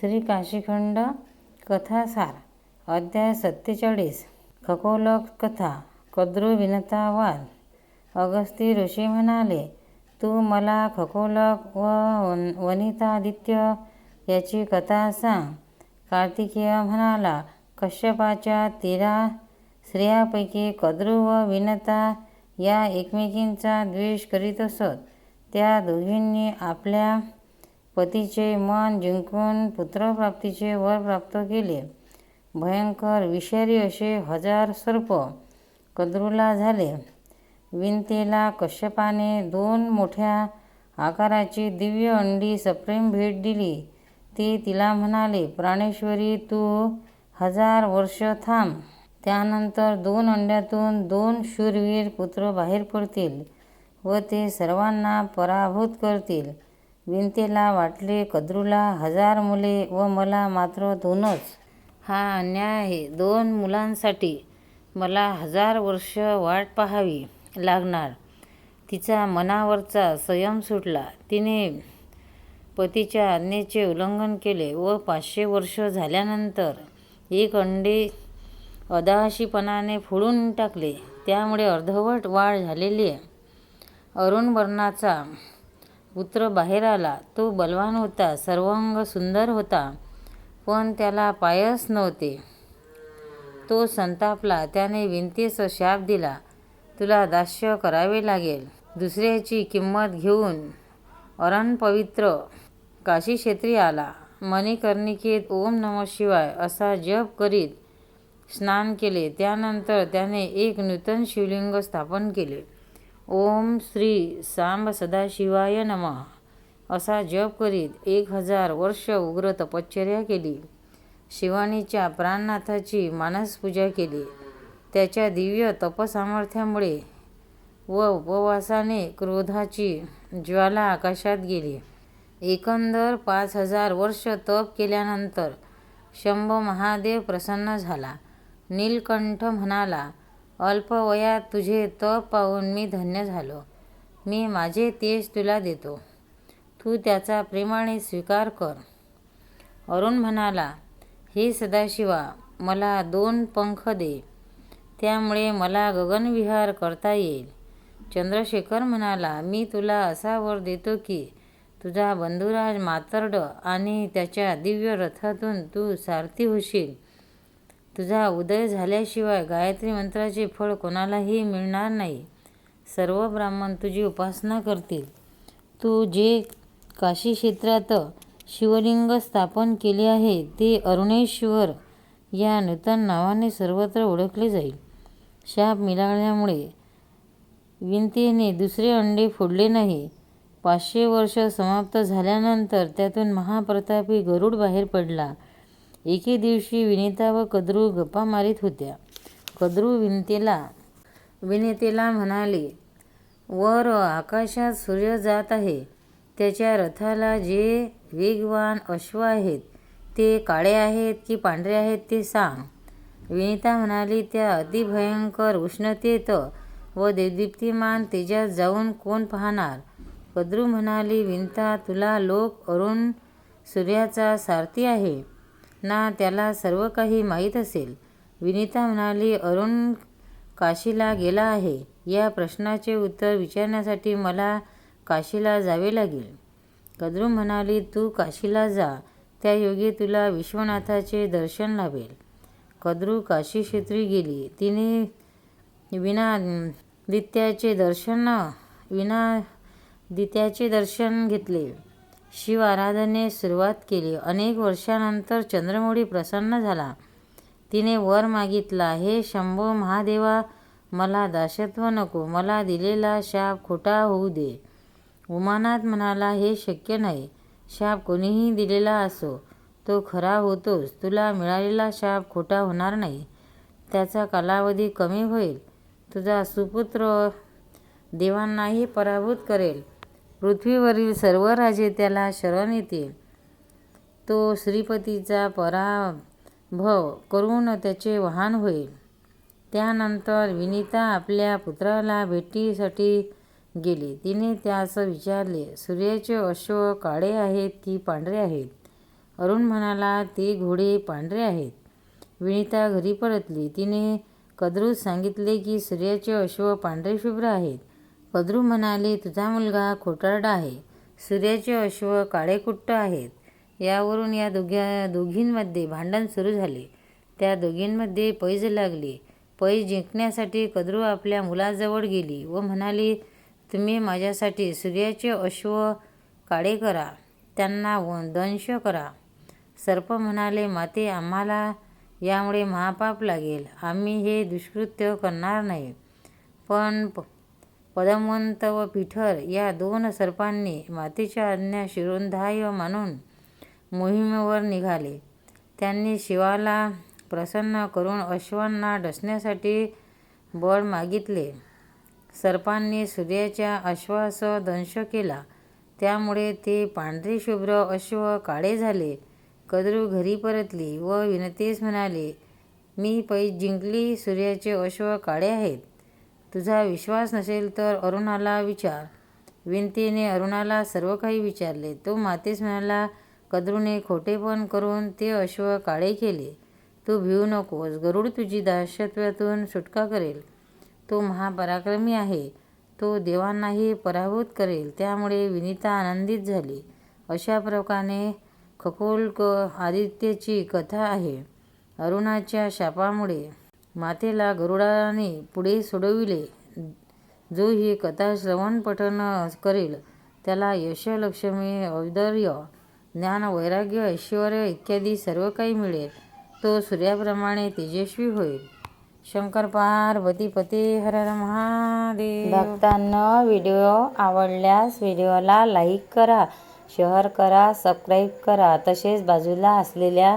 श्री काशीखंड कथासार अध्याय सत्तेचाळीस खगोलक कथा कद्रू विनता वाद अगस्ती ऋषी म्हणाले तू मला खगोलक व वन वनितादित्य याची कथा सांग. कार्तिकेय म्हणाला कश्यपाच्या तेरा स्त्रियापैकी कद्रू व विनता या एकमेकींचा द्वेष करीत असत. त्या दोघींनी आपल्या पतीचे मन जिंकून पुत्रप्राप्तीचे वर प्राप्त केले. भयंकर विषारी असे हजार सर्प कद्रूला झाले. विनतेला कश्यपाने दोन मोठ्या आकाराची दिव्य अंडी सप्रेम भेट दिली. ते तिला म्हणाले प्राणेश्वरी तू हजार वर्ष थांब. त्यानंतर दोन अंड्यातून दोन शूरवीर पुत्र बाहेर पडतील व ते सर्वांना पराभूत करतील. विनतेला वाटले कद्रूला हजार मुले व मला मात्र दोनच. हा अन्याय आहे. दोन मुलांसाठी मला हजार वर्ष वाट पाहावी लागणार. तिचा मनावरचा संयम सुटला. तिने पतीच्या आज्ञेचे उल्लंघन केले व पाचशे वर्ष झाल्यानंतर एक अंडे अदाशीपणाने फोडून टाकले. त्यामुळे अर्धवट वाढ झालेली आहे. अरुण वर्णाचा पुत्र बाहेर आला. तो बलवान होता सर्वांग सुंदर होता पण त्याला पायच नव्हते. तो संतापला त्याने विनतीस शाप दिला. तुला दास्य करावे लागेल. दुसऱ्याची किंमत घेऊन अरण पवित्र काशी क्षेत्री आला. मणिकर्णिकेत ओम नम शिवाय असा जप करीत स्नान केले. त्यानंतर त्याने एक नूतन शिवलिंग स्थापन केले. ओम श्री सांब सदाशिवाय नमः. असा जप करीत एक हजार वर्ष उग्र तपश्चर्या केली. शिवानीच्या प्राणनाथाची मानसपूजा केली. त्याच्या दिव्य तपसामर्थ्यामुळे व उपवासाने क्रोधाची ज्वाला आकाशात गेली. एकंदर पाच हजार वर्ष तप केल्यानंतर शंभ महादेव प्रसन्न झाला. नीलकंठ म्हणाला अल्पवयात तुझे तप पाहून मी धन्य झालो. मी माझे तेज तुला देतो. तू त्याचा प्रेमाने स्वीकार कर. अरुण म्हणाला हे सदाशिवा मला दोन पंख दे. त्यामुळे मला गगनविहार करता येईल. चंद्रशेखर म्हणाला मी तुला असा वर देतो की तुझा बंधुराज मातर्ड आणि त्याच्या दिव्य रथातून तू सारथी होशील. तुझा उदय झाल्याशिवाय गायत्री मंत्राचे फळ कोणालाही मिळणार नाही. सर्व ब्राह्मण तुझी उपासना करतील. तू जे काशी क्षेत्रात शिवलिंग स्थापन केले आहे ते अरुणेश्वर या नूतन नावाने सर्वत्र ओळखले जाईल. शाप मिळाल्यामुळे विनतीने दुसरे अंडे फोडले नाही. पाचशे वर्ष समाप्त झाल्यानंतर त्यातून महाप्रतापी गरुड बाहेर पडला. एके दिवशी विनिता व कद्रू गप्पा मारीत होत्या. कद्रू विनतेला विनेतेला म्हणाले वर आकाशात सूर्य जात आहे. त्याच्या रथाला जे वेगवान अश्व आहेत ते काळे आहेत की पांढरे आहेत ते सांग. विनिता म्हणाली त्या अतिभयंकर उष्णतेत व देदीप्तिमान तेजात जाऊन कोण पाहणार? कद्रू म्हणाली विनता तुला लोक अरुण सूर्याचा सारथी आहे. ना त्याला सर्व काही माहीत असेल. विनिता म्हणाली अरुण काशीला गेला आहे. या प्रश्नाचे उत्तर विचारण्यासाठी मला काशीला जावे लागेल. कद्रू म्हणाली तू काशीला जा. त्यायोगी तुला विश्वनाथाचे दर्शन लाभेल कद्रू काशी क्षेत्री गेली. तिने विना दित्याचे दर्शन विना दित्याचे दर्शन घेतले. शिव आराधने सुरुवात केली. अनेक वर्षानंतर चंद्रमौळी प्रसन्न झाला. तिने वर मागितला हे शंभो महादेवा मला दासत्व नको. मला दिलेला शाप खोटा होऊ दे. उमानाथ म्हणाला हे शक्य नाही. शाप कोणीही दिलेला असो तो खरा होतोच. तुला मिळालेला शाप खोटा होणार नाही. त्याचा कालावधी कमी होईल. तुझा सुपुत्र देवांनाही पराभूत करेल. पृथ्वीवरील सर्व राजे त्याला शरण येतील. तो श्रीपतीचा पराभव करून त्याचे वाहन होईल. त्यानंतर विनीता आपल्या पुत्राला भेटीसाठी गेली. तिने त्यास विचारले सूर्याचे अश्व काळे आहेत की पांढरे आहेत? अरुण म्हणाला ते घोडे पांढरे आहेत. विनीता घरी परतली. तिने कद्रूस सांगितले की सूर्याचे अश्व पांढरे शुभ्र आहेत. कद्रू म्हणाले तुझा मुलगा खोटारडा आहे. सूर्याचे अश्व काळेकुट्ट आहेत. यावरून या दोघ्या दोघींमध्ये भांडण सुरू झाले. त्या दोघींमध्ये पैज लागली. पैज जिंकण्यासाठी कद्रू आपल्या मुलाजवळ गेली व म्हणाली तुम्ही माझ्यासाठी सूर्याचे अश्व काळे करा. त्यांना व दंश करा. सर्प म्हणाले माते आम्हाला यामुळे महापाप लागेल. आम्ही हे दुष्कृत्य करणार नाही. पण प पदमवंत व पिठर या दोन सर्पांनी मातेच्या आज्ञा शिरोधाय मानून मोहिमेवर निघाले. त्यांनी शिवाला प्रसन्न करून अश्वांना डसण्यासाठी बळ मागितले. सर्पांनी सूर्याच्या अश्वास दंश केला. त्यामुळे ते पांढरे शुभ्र अश्व काळे झाले. कद्रू घरी परतली व विनतेस म्हणाले मी पै जिंकली सूर्याचे अश्व काळे आहेत. तुझा विश्वास नसेल तर अरुणाला विचार. विनतीने अरुणाला सर्व काही विचारले. तो मातेस म्हणाला कद्रूने खोटेपण करून ते अश्व काळे केले. तू भिवू नकोस. गरुड तुझी दास्यत्वातून सुटका करेल. तो महापराक्रमी आहे. तो देवांनाही पराभूत करेल. त्यामुळे विनिता आनंदित झाली. अशा प्रकारे खगोलक आदित्यची कथा आहे. अरुणाच्या शापामुळे मातेला गरुडाने पुढे सोडविले. जो ही कथा श्रवणपठण करेल त्याला यश लक्ष्मी औदर्य ज्ञान वैराग्य ऐश्वर इत्यादी सर्व काही मिळेल. तो सूर्याप्रमाणे तेजस्वी होईल. शंकर पार्वती पते हर हर महादेव. भक्तांना व्हिडिओ आवडल्यास व्हिडिओला लाईक करा शेअर करा सबस्क्राईब करा. तसेच बाजूला असलेल्या